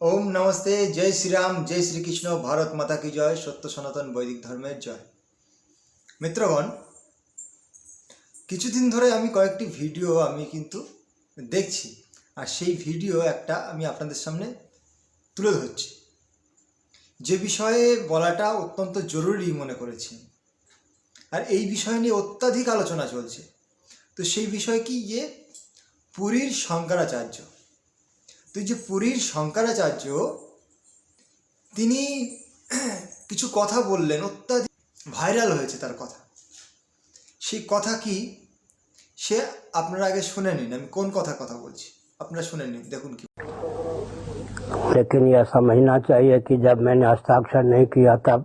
ওম নমস্তে, জয় শ্রীরাম, জয় শ্রীকৃষ্ণ, ভারত মাতা কি জয়, সত্য সনাতন বৈদিক ধর্মের জয়। মিত্রগণ, কিছুদিন ধরে আমি কয়েকটি ভিডিও আমি কিন্তু দেখছি, আর সেই ভিডিও একটা আমি আপনাদের সামনে তুলে ধরছি। যে বিষয়ে বলাটা অত্যন্ত জরুরি মনে করেছি, আর এই বিষয় নিয়ে অত্যাধিক আলোচনা চলছে। তো সেই বিষয় কি যে পুরীর শঙ্করাচার্য তো এই যে পুরীর শঙ্করাচার্য তিনি কিছু কথা বললেন অত্যাধিক ভাইরাল হয়েছে তার কথা সেই কথা কি সে আপনারা আগে শুনে নিন আমি কোন কথা কথা বলছি আপনারা শুনে নিন দেখুন কি लेकिन यह समझना चाहिए कि जब मैंने हस्ताक्षर नहीं किया तब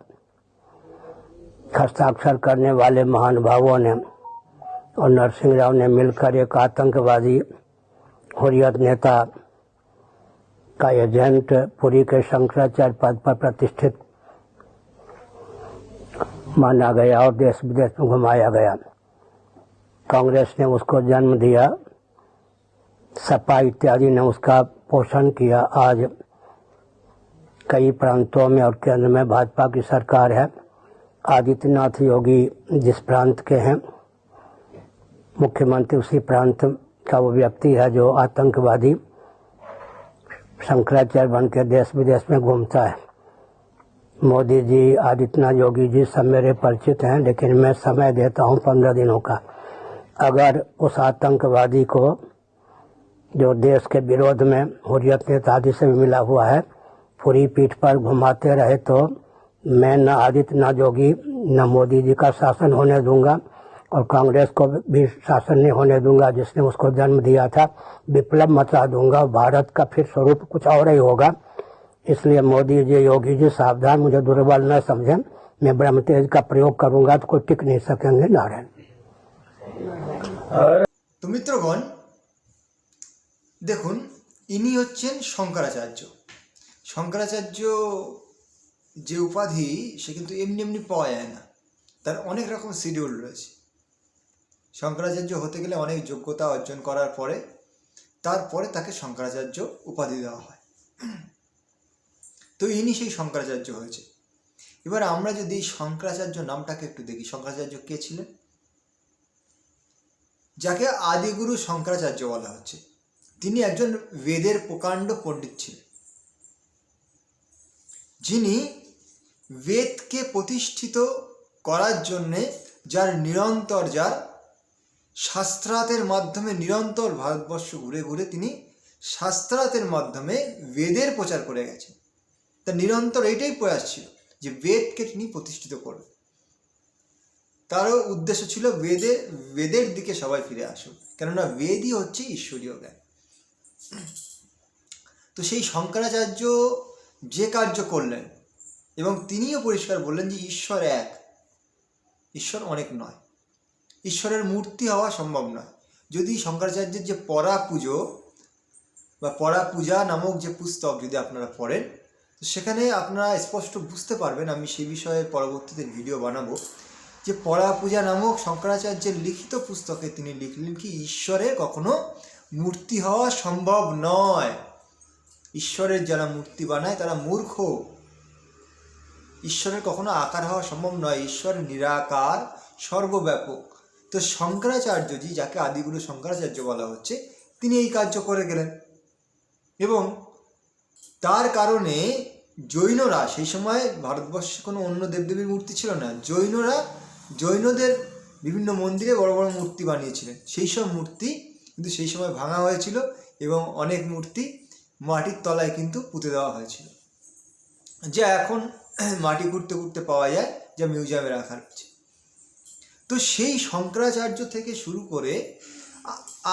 हस्ताक्षर करने वाले महानुभावों ने और नरसिंह राव ने मिलकर एक आतंकवादी हुरियत नेता का एजेंट पुरी के शंकराचार्य पद पर प्रतिष्ठित माना गया और देश विदेश में घुमाया गया। कांग्रेस ने उसको जन्म दिया, सपा इत्यादि ने उसका पोषण किया। आज कई प्रांतों में और केंद्र में भाजपा की सरकार है। आदित्यनाथ योगी जिस प्रांत के हैं, मुख्यमंत्री उसी प्रांत का वो व्यक्ति है जो आतंकवादी शंकराचार्य बन के देश विदेश में घूमता है। मोदी जी आदित्यनाथ योगी जी सब मेरे परिचित हैं, लेकिन मैं समय देता हूँ पंद्रह दिनों का। अगर उस आतंकवादी को जो देश के विरोध में हुरियत नेता आदि से भी मिला हुआ है, पूरी पीठ पर घुमाते रहे तो मैं न आदित्यनाथ योगी, न मोदी जी का शासन होने दूँगा। और कांग्रेस को भी शासन नहीं होने दूंगा जिसने उसको जन्म दिया था विप्लव मचा दूंगा भारत का फिर स्वरूप कुछ और ही होगा इसलिए मोदी जी योगी जी सावधान मुझे दुर्बल न समझें मैं ब्रह्म तेज का प्रयोग करूंगा तो कोई टिक नहीं सकेंगे नारायण তো মিত্রগণ দেখুন ইনি হচ্ছেন শঙ্করাচার্য শঙ্করাচার্য যে উপাধি সে কিন্তু এমনি এমনি পাওয়া যায় না তার অনেক রকম শিডিউল রয়েছে শঙ্করাচার্য হতে গেলে অনেক যোগ্যতা অর্জন করার পরে, তারপরে তাকে শঙ্করাচার্য উপাধি দেওয়া হয়। তো ইনি সেই শঙ্করাচার্য হয়েছে। এবার আমরা যদি শঙ্করাচার্য নামটাকে একটু দেখি, শঙ্করাচার্য কে ছিলেন? যাকে আদিগুরু শঙ্করাচার্য বলা হচ্ছে। তিনি একজন বেদের প্রকাণ্ড পণ্ডিত ছিলেন। যিনি বেদকে প্রতিষ্ঠিত করার জন্যে যার নিরন্তর যার শাস্ত্রাতের মাধ্যমে নিরন্তর ভারতবর্ষ ঘুরে ঘুরে তিনি শাস্ত্রাতের মাধ্যমে বেদের প্রচার করে গেছেন। তার নিরন্তর এইটাই প্রয়াস ছিল যে বেদকে তিনি প্রতিষ্ঠিত করবেন তারও উদ্দেশ্য ছিল বেদে, বেদের দিকে সবাই ফিরে আসুক। কেননা বেদই হচ্ছে ঈশ্বরীয় জ্ঞান। তো সেই শঙ্করাচার্য যে কার্য করলেন এবং তিনিও পরিষ্কার বললেন যে ঈশ্বর এক, ঈশ্বর অনেক নয়। ঈশ্বরের মূর্তি হওয়া সম্ভব নয়। যদি শঙ্করাচার্যের যে পরা পুজো বা পরা পূজা নামক যে পুস্তক যদি আপনারা পড়েন, তো সেখানে আপনারা স্পষ্ট বুঝতে পারবেন, আমি সেই বিষয়ে পরবর্তীতে ভিডিও বানাবো, যে পরা পূজা নামক শঙ্করাচার্যের লিখিত পুস্তকে তিনি লিখলেন কি ঈশ্বরের কখনো মূর্তি হওয়া সম্ভব নয়। ঈশ্বরের যারা মূর্তি বানায় তারা মূর্খ। ঈশ্বরের কখনো আকার হওয়া সম্ভব নয়। ঈশ্বর নিরাকার, সর্বব্যাপক। তো শঙ্করাচার্যজি, যাকে আদিগুরু শঙ্করাচার্য বলা হচ্ছে, তিনি এই কার্য করে গেলেন। এবং তার কারণে জৈনরা, সেই সময় ভারতবর্ষে কোনো অন্য দেবদেবীর মূর্তি ছিল না, জৈনরা জৈনদের বিভিন্ন মন্দিরে বড় বড় মূর্তি বানিয়েছিলেন। সেই সব মূর্তি কিন্তু সেই সময় ভাঙা হয়েছিল এবং অনেক মূর্তি মাটির তলায় কিন্তু পুঁতে দেওয়া হয়েছিল। যা এখন মাটি কুড়তে কুড়তে পাওয়া যায়, যা মিউজিয়ামে রাখা রয়েছে। তো সেই শঙ্করাচার্য থেকে শুরু করে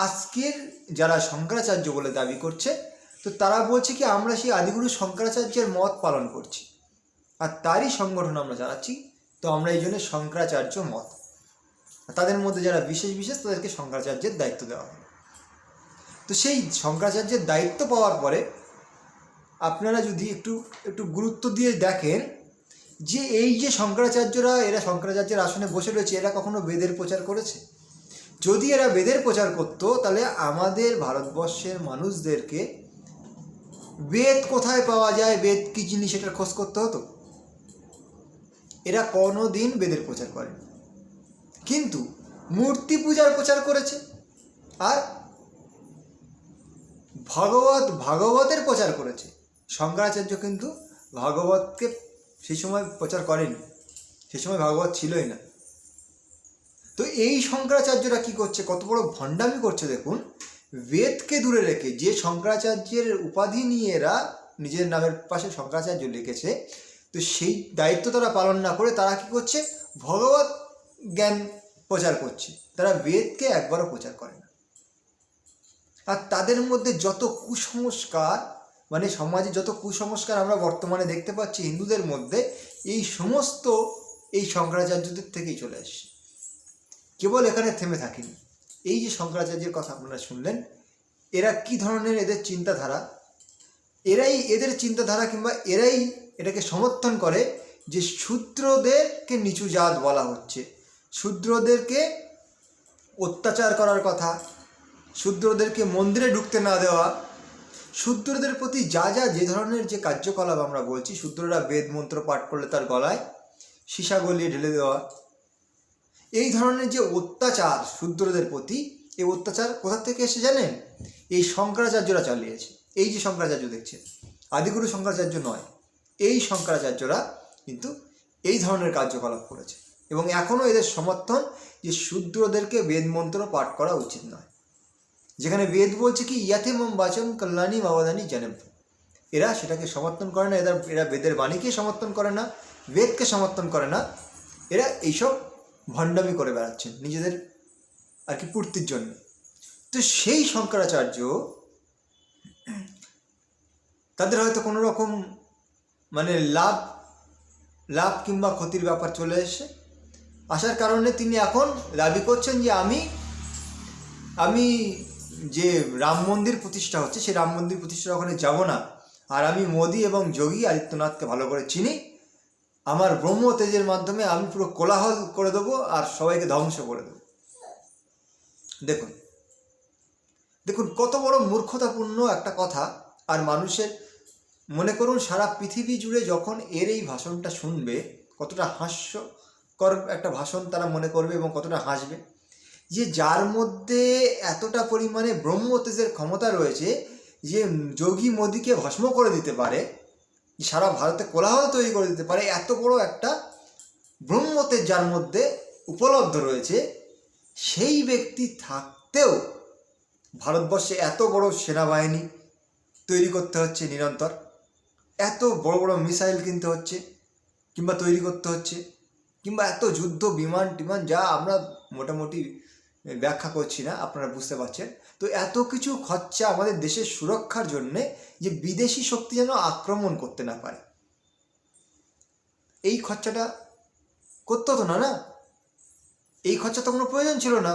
আজকের যারা শঙ্করাচার্য বলে দাবি করছে, তো তারা বলছে কি, আমরা সেই আদিগুরু শঙ্করাচার্যের মত পালন করছি। আর তারই সংগঠন আমরা চালাচ্ছি, তো আমরা এই জন্য শঙ্করাচার্য মত। তাদের মধ্যে যারা বিশেষ বিশেষ, তাদেরকে শঙ্করাচার্যের দায়িত্ব দেওয়া হবে তো সেই শঙ্করাচার্যের দায়িত্ব পাওয়ার পরে আপনারা যদি একটু একটু গুরুত্ব দিয়ে দেখেন যে এই যে শঙ্করাচার্যরা, এরা শঙ্করাচার্যের আসনে বসে রয়েছে, এরা কখনো বেদের প্রচার করেছে? যদি এরা বেদের প্রচার করতো, তাহলে আমাদের ভারতবর্ষের মানুষদেরকে বেদ কোথায় পাওয়া যায়, বেদ কি জিনিস এটার খোঁজ করতে হতো? এরা কোনো দিন বেদের প্রচার করে কিন্তু মূর্তি পূজার প্রচার করেছে। আর ভগবত, ভাগবতের প্রচার করেছে। শঙ্করাচার্য কিন্তু ভাগবতকে সেই সময় প্রচার করেনি। সেই সময় ভাগবত ছিলই না। তো এই শঙ্করাচার্যরা কি করছে? কত বড় ভণ্ডামি করছে দেখুন। বেদকে দূরে রেখে যে শঙ্করাচার্যের উপাধি নিয়ে এরা নিজের নামের পাশে শঙ্করাচার্য লিখেছে, তো সেই দায়িত্ব তারা পালন না করে তারা কি করছে? ভগবত জ্ঞান প্রচার করছে। তারা বেদকে একবারও প্রচার করে না। আর তাদের মধ্যে যত কুসংস্কার মানে সমাজে যত কুসংস্কার আমরা বর্তমানে দেখতে পাচ্ছি হিন্দুদের মধ্যে, এই সমস্ত এই শঙ্করাচার্যদের থেকেই চলে আসছে কেবল এখানে থেমে থাকেনি। এই যে শঙ্করাচার্যের কথা আপনারা শুনলেন, এরা কি ধরনের এদের চিন্তাধারা? এরাই এদের চিন্তাধারা কিংবা এরাই এটাকে সমর্থন করে যে শূদ্রদেরকে নিচু জাত বলা হচ্ছে। শূদ্রদেরকে অত্যাচার করার কথা, শূদ্রদেরকে মন্দিরে ঢুকতে না দেওয়া শূদ্রদের প্রতি যা যা যে ধরনের যে কার্যকলাপ আমরা বলছি শূদ্ররা বেদ মন্ত্র পাঠ করলে তার গলায় সীসা গলিয়ে ঢেলে দেওয়া। এই ধরনের যে অত্যাচার শূদ্রদের প্রতি, এই অত্যাচার কোথা থেকে এসে জানেন? এই শঙ্করাচার্যরা চালিয়েছে। এই যে শঙ্করাচার্য দেখছেন, আদিগুরু শঙ্করাচার্য নয়, এই শঙ্করাচার্যরা কিন্তু এই ধরনের কার্যকলাপ করেছে। এবং এখনও এদের সমর্থন যে শূদ্রদেরকে বেদ মন্ত্র পাঠ করা উচিত নয়। যেখানে বেদ বলছে কি ইয়াতে মম বাচম কল্যাণী মাবাদানি জানেন এরা সেটাকে সমর্থন করে না, এরা এরা বেদের বাণীকে সমর্থন করে না, বেদকে সমর্থন করে না। এরা এইসব ভণ্ডামি করে বেড়াচ্ছেন নিজেদের আর কি পূর্তির জন্য। তো সেই শঙ্করাচার্য তাদের হয়তো কোনো রকম মানে লাভ লাভ কিংবা ক্ষতির ব্যাপার চলে এসে আসার কারণে তিনি এখন দাবি করছেন যে আমি আমি যে রাম মন্দির প্রতিষ্ঠা হচ্ছে, সেই রাম মন্দির প্রতিষ্ঠা ওখানে যাব না। আর আমি মোদি এবং যোগী আদিত্যনাথকে ভালো করে চিনি। আমার ব্রহ্ম তেজের মাধ্যমে আমি পুরো কোলাহল করে দেবো আর সবাইকে ধ্বংস করে দেবো। দেখুন দেখুন, কত বড় মূর্খতাপূর্ণ একটা কথা। আর মানুষের, মনে করুন, সারা পৃথিবী জুড়ে যখন এর এই ভাষণটা শুনবে, কতটা হাস্যকর একটা ভাষণ তারা মনে করবে এবং কতটা হাসবে। যে যার মধ্যে এতটা পরিমাণে ব্রহ্ম তেজের ক্ষমতা রয়েছে যে যোগী মোদীকে ভস্ম করে দিতে পারে, সারা ভারতে কোলাহল তৈরি করে দিতে পারে, এত বড় একটা ব্রহ্মতেজ যার মধ্যে উপলব্ধ রয়েছে, সেই ব্যক্তি থাকতেও ভারতবর্ষে এত বড় সেনাবাহিনী তৈরি করতে হচ্ছে নিরন্তর, এত বড় বড় মিসাইল কিনতে হচ্ছে, কিংবা তৈরি করতে হচ্ছে, কিংবা এত যুদ্ধ বিমান টিমান যা আমরা মোটামুটি ব্যাখ্যা করছি না, আপনারা বুঝতে পারছেন। তো এত কিছু খরচা আমাদের দেশের সুরক্ষার জন্যে যে বিদেশি শক্তি যেন আক্রমণ করতে না পারে। এই খরচাটা করতে হতো না না? এই খরচা তো কোনো প্রয়োজন ছিল না।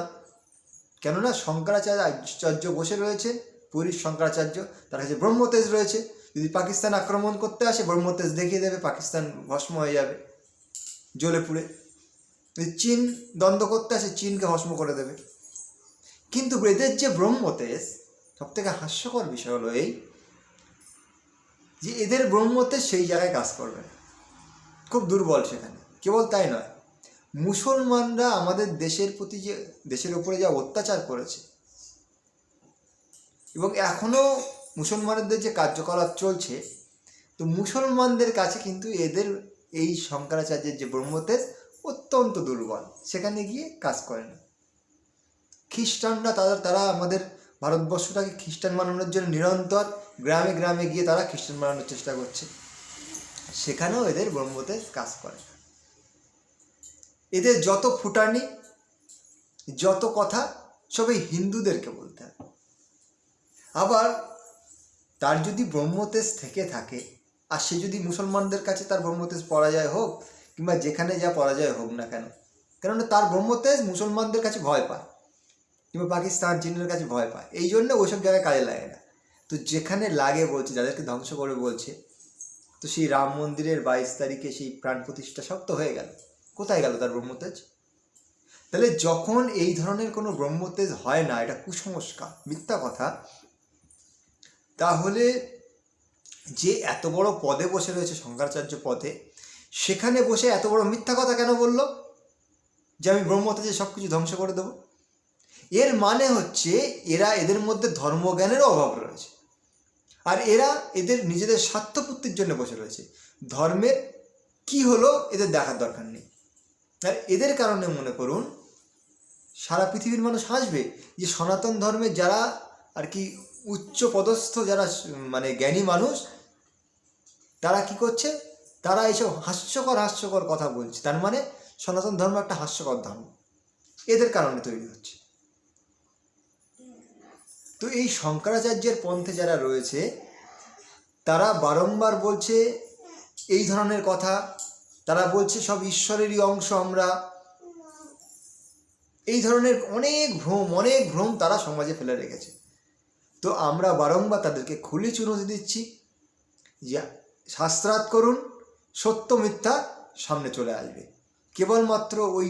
কেননা শঙ্করাচার্য বসে রয়েছে, পুরীর শঙ্করাচার্য, তার কাছে ব্রহ্মতেজ রয়েছে। যদি পাকিস্তান আক্রমণ করতে আসে, ব্রহ্মতেজ দেখিয়ে দেবে, পাকিস্তান ভস্ম হয়ে যাবে, জ্বলে পুড়ে। চীন দ্বন্দ্ব করতে আসে, চীনকে ভস্ম করে দেবে। কিন্তু এদের যে ব্রহ্মতেজ সব থেকে হাস্যকর বিষয় হলো এই যে এদের ব্রহ্মতেজ সেই জায়গায় কাজ করবে না। খুব দুর্বল সেখানে। কেবল তাই নয়, মুসলমানরা আমাদের দেশের প্রতি যে, দেশের উপরে যা অত্যাচার করেছে, এবং এখনও মুসলমানদের যে কার্যকলাপ চলছে, তো মুসলমানদের কাছে কিন্তু এদের এই শঙ্করাচার্যের যে ব্রহ্মতেজ অত্যন্ত দুর্বল। সেখানে গিয়ে কাজ করে না খ্রিস্টানরা তারা তারা আমাদের ভারতবর্ষটাকে খ্রিস্টান বানানোর জন্য নিরন্তর গ্রামে গ্রামে গিয়ে তারা খ্রিস্টান বানানোর চেষ্টা করছে। সেখানেও এদের ব্রহ্মতেজ কাজ করে। না এদের যত ফুটানি, যত কথা, সবই হিন্দুদেরকে বলতে হবে আবার তার যদি ব্রহ্মতেজ থেকে থাকে, আর সে যদি মুসলমানদের কাছে তার ব্রহ্মতেজ পরাজয় হোক কিংবা যেখানে যা পরাজয় হোক না কেন, কেননা তার ব্রহ্মতেজ মুসলমানদের কাছে ভয় পায়, কিংবা পাকিস্তান, চীনের কাছে ভয় পায়, এই জন্য ওইসব জায়গায় কাজে লাগে না। তো যেখানে লাগে বলছে, যাদেরকে ধ্বংস করে বলছে, তো সেই রাম মন্দিরের বাইশ তারিখে সেই প্রাণ প্রতিষ্ঠা সব তো হয়ে গেল। কোথায় গেল তার ব্রহ্মতেজ তাহলে যখন এই ধরনের কোনো ব্রহ্মতেজ হয় না, এটা কুসংস্কার, মিথ্যা কথা, তাহলে যে এত বড় পদে বসে রয়েছে শঙ্করাচার্য পদে সেখানে বসে এত বড় মিথ্যা কথা কেন বলল? যে আমি ব্রহ্মতে যে সব কিছু ধ্বংস করে দেবো। এর মানে হচ্ছে এরা এদের মধ্যে ধর্মজ্ঞানেরও অভাব রয়েছে। আর এরা এদের নিজেদের স্বার্থপূর্তির জন্য বসে রয়েছে। ধর্মের কি হলো এদের দেখার দরকার নেই। আর এদের কারণে মনে করুন, সারা পৃথিবীর মানুষ হাসবে যে সনাতন ধর্মের যারা আর কি উচ্চ পদস্থ যারা মানে জ্ঞানী মানুষ, তারা কি করছে? তারা এইসব হাস্যকর হাস্যকর কথা বলছে। তার মানে সনাতন ধর্ম একটা হাস্যকর ধর্ম। এদের কারণে তৈরি হচ্ছে। তো এই শঙ্করাচার্যের পন্থে যারা রয়েছে, তারা বারংবার বলছে এই ধরনের কথা। তারা বলছে সব ঈশ্বরেরই অংশ আমরা। এই ধরনের অনেক ভ্রম অনেক ভ্রম তারা সমাজে ফেলে রেখেছে। তো আমরা বারংবার তাদেরকে খুলে চুনতি দিচ্ছি যে শাস্ত্রাত করুন সত্য মিথ্যা সামনে চলে আসবে। কেবলমাত্র ওই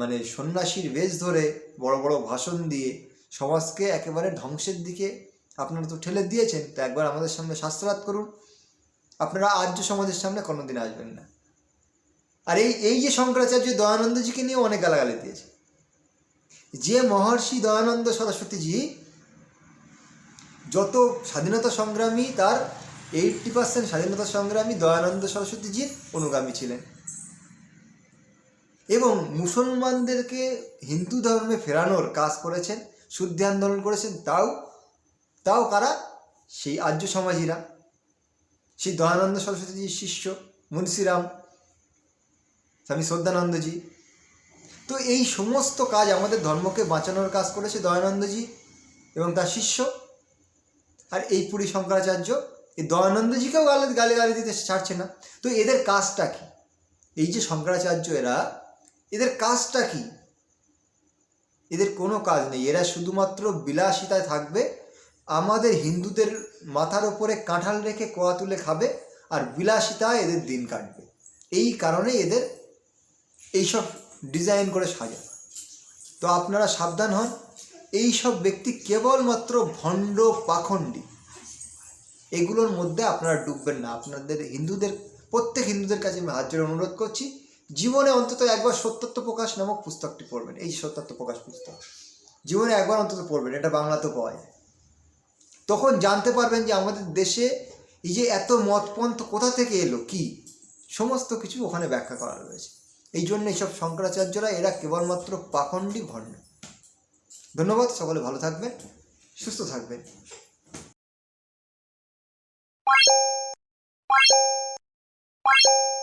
মানে সন্ন্যাসীর বেশ ধরে বড় বড় ভাষণ দিয়ে সমাজকে একেবারে ধ্বংসের দিকে আপনারা তো ঠেলে দিয়েছেন, তো একবার আমাদের সামনে শাস্ত্রাত করুন। আপনারা আর্য সমাজের সামনে কোনোদিন আসবেন না। আর এই এই যে শঙ্করাচার্য দয়ানন্দজিকে নিয়ে অনেক গালাগালি দিয়েছে। যে মহর্ষি দয়ানন্দ সরস্বতীজি যত স্বাধীনতা সংগ্রামী তার এইটটি পার্সেন্ট স্বাধীনতা সংগ্রামী দয়ানন্দ সরস্বতীজির অনুগামী ছিলেন। এবং মুসলমানদেরকে হিন্দু ধর্মে ফেরানোর কাজ করেছেন, শুদ্ধি আন্দোলন করেছেন, তাও তাও কারা? সেই আর্য সমাজীরা। সেই দয়ানন্দ সরস্বতীজির শিষ্য মুন্সিরাম, স্বামী শ্রদ্ধানন্দজি। তো এই সমস্ত কাজ আমাদের ধর্মকে বাঁচানোর কাজ করেছে দয়ানন্দজি এবং তার শিষ্য। আর এই পুরী শঙ্করাচার্য এই দয়ানন্দজিকেও গালে, গালি গালি দিতে ছাড়ছে না। তো এদের কাজটা কি? এই যে শঙ্করাচার্য, এরা, এদের কাজটা কি? এদের কোনো কাজ নেই। এরা শুধুমাত্র বিলাসিতায় থাকবে, আমাদের হিন্দুদের মাথার ওপরে কাঁঠাল রেখে কোয়া তুলে খাবে আর বিলাসিতায় এদের দিন কাটবে। এই কারণে এদের এইসব ডিজাইন করে সাজা তো আপনারা সাবধান হন এই সব ব্যক্তি কেবলমাত্র ভণ্ড পাখণ্ডী। এগুলোর মধ্যে আপনারা ডুববেন না। আপনাদের হিন্দুদের, প্রত্যেক হিন্দুদের কাছে আমি হাত অনুরোধ করছি, জীবনে অন্তত একবার সত্যত্ব প্রকাশ নামক পুস্তকটি পড়বেন। এই সত্যত্ব প্রকাশ পুস্তক, জীবনে একবার অন্তত পড়বেন, এটা বাংলাতেও পাওয়া যায়। তখন জানতে পারবেন যে আমাদের দেশে এই যে এত মতপন্থ কোথা থেকে এলো, কি? সমস্ত কিছু ওখানে ব্যাখ্যা করা রয়েছে। এই জন্য এইসব শঙ্করাচার্যরা, এরা কেবলমাত্র পাখণ্ডী ভণ্ড। ধন্যবাদ, সকলে ভালো থাকবেন, সুস্থ থাকবেন। you